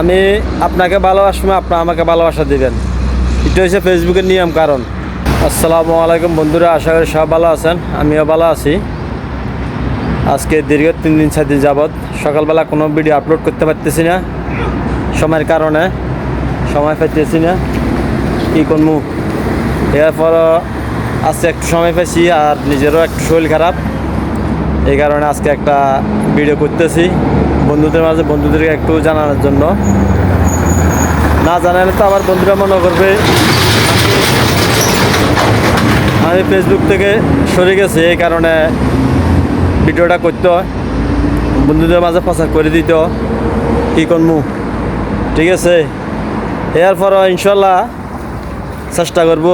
আমি আপনাকে ভালোবাসবো আপনি আমাকে ভালোবাসা দিবেন। এটা হচ্ছে ফেসবুকের নিয়ম, কারণ। আসসালামু আলাইকুম বন্ধুরা, আশা করি সব ভালো আছেন, আমিও ভালো আছি। আজকে দীর্ঘ তিন দিন, চার দিন যাবৎ সকালবেলা কোনো ভিডিও আপলোড করতে পারতেছি না, সময়ের কারণে সময় পাইতেছি না, কী করব এরপর আজকে একটু সময় পাইছি আর নিজেরও একটু শরীর খারাপ, এই কারণে আজকে একটা ভিডিও করতেছি। বন্ধুদের মাঝে বন্ধুদেরকে একটু জানানোর জন্য। না জানালে তো আবার বন্ধুরা মনে করবে, আমি ফেসবুক থেকে সরে গেছি, এই কারণে ভিডিওটা করতে বন্ধুদের মাঝে প্রচার করে দিত কী করব ঠিক আছে? এর এরপর ইনশাল্লাহ চেষ্টা করব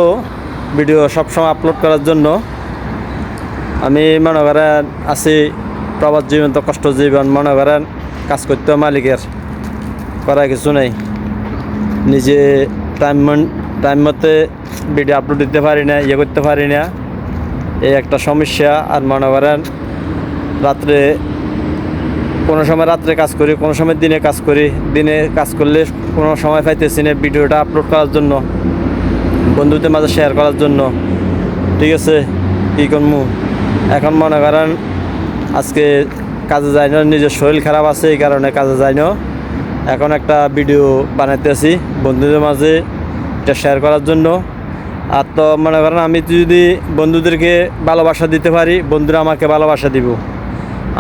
ভিডিও সবসময় আপলোড করার জন্য। আমি মনে করেন আছি প্রবাদ জীবন তো কষ্ট জীবন মনে করেন। কাজ করতে মালিকের, করার কিছু নেই। নিজে টাইম টাইম মতে ভিডিও আপলোড দিতে পারি না ইয়ে করতে পারি না। এই একটা সমস্যা, আর মনে করেন রাত্রে কোনো সময় রাত্রে কাজ করি, কোনো সময় দিনে কাজ করি। দিনে কাজ করলে কোনো সময় পাইতেছি না ভিডিওটা আপলোড করার জন্য, বন্ধুদের মাঝে শেয়ার করার জন্য। ঠিক আছে, কী করব এখন মনে করেন আজকে কাজে যাই না, নিজের শরীর খারাপ আছে এই কারণে কাজে যাই না। এখন একটা ভিডিও বানাইতেছি বন্ধুদের মাঝে, এটা শেয়ার করার জন্য। আর তো মনে করেন আমি যদি বন্ধুদেরকে ভালোবাসা দিতে পারি, বন্ধুরা আমাকে ভালোবাসা দিব।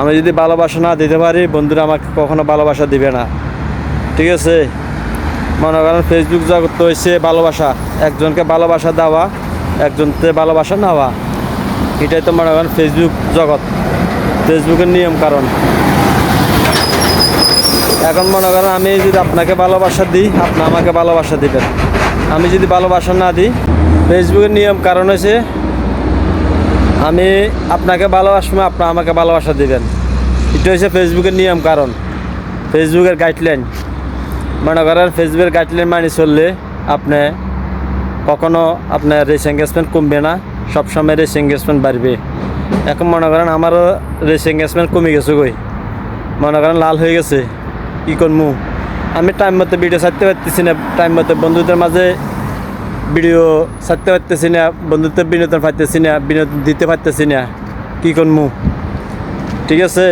আমি যদি ভালোবাসা না দিতে পারি, বন্ধুরা আমাকে কখনো ভালোবাসা দিবে না। ঠিক আছে? মনে করেন ফেসবুক জগৎ তো হচ্ছে ভালোবাসা। একজনকে ভালোবাসা দেওয়া, একজনকে ভালোবাসা নেওয়া। এটাই তো মনে করেন ফেসবুক জগৎ। ফেসবুকের নিয়ম কারণ। এখন মনে করেন আমি যদি আপনাকে ভালোবাসা দিই, আপনি আমাকে ভালোবাসা দিবেন। আমি যদি ভালোবাসা না দিই, ফেসবুকের নিয়ম কারণ হচ্ছে আমি আপনাকে ভালোবাসবো, আপনি আমাকে ভালোবাসা দিবেন। এটা হচ্ছে ফেসবুকের নিয়ম কারণ, ফেসবুকের গাইডলাইন মনে করেন ফেসবুকের গাইডলাইন মানি চললে আপনি কখনো আপনার রেস এঙ্গেজমেন্ট কমবে না, সবসময় রেস এঙ্গেজমেন্ট বাড়বে। এখন মনে করেন আমারও রেস এঙ্গেজমেন্ট কমে গেছে কই? মনে করেন লাল হয়ে গেছে। কী করব আমি টাইম মতো ভিডিও ছাড়তে পারতেছি না টাইম মতো বন্ধুদের মাঝে ভিডিও ছাড়তে পারতেছি না, বন্ধুত্বের বিনোদন পাইতেছি না, বিনোদন দিতে পারতেছি না। কী করব ঠিক আছে?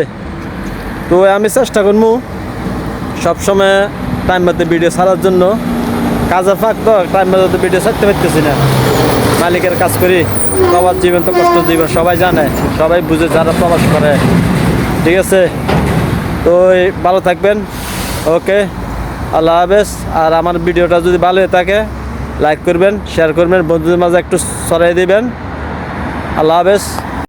তো আমি চেষ্টা করব সবসময় টাইম মতো ভিডিও ছাড়ার জন্য। কাজে ফাঁক তো টাইম মতো ভিডিও ছাড়তে পারতেছি না। মালিকের কাজ করি প্রবাস জীবন তো কষ্ট জীবন সবাই জানে, সবাই বুঝে যারা প্রবাস করে। ঠিক আছে? তো ভালো থাকবেন। ওকে, আল্লাহ হাফেজ। আর আমার ভিডিওটা যদি ভালো হয়ে থাকে, লাইক করবেন, শেয়ার করবেন, বন্ধুদের মাঝে একটু ছড়াই দিবেন। আল্লাহ হাফেজ।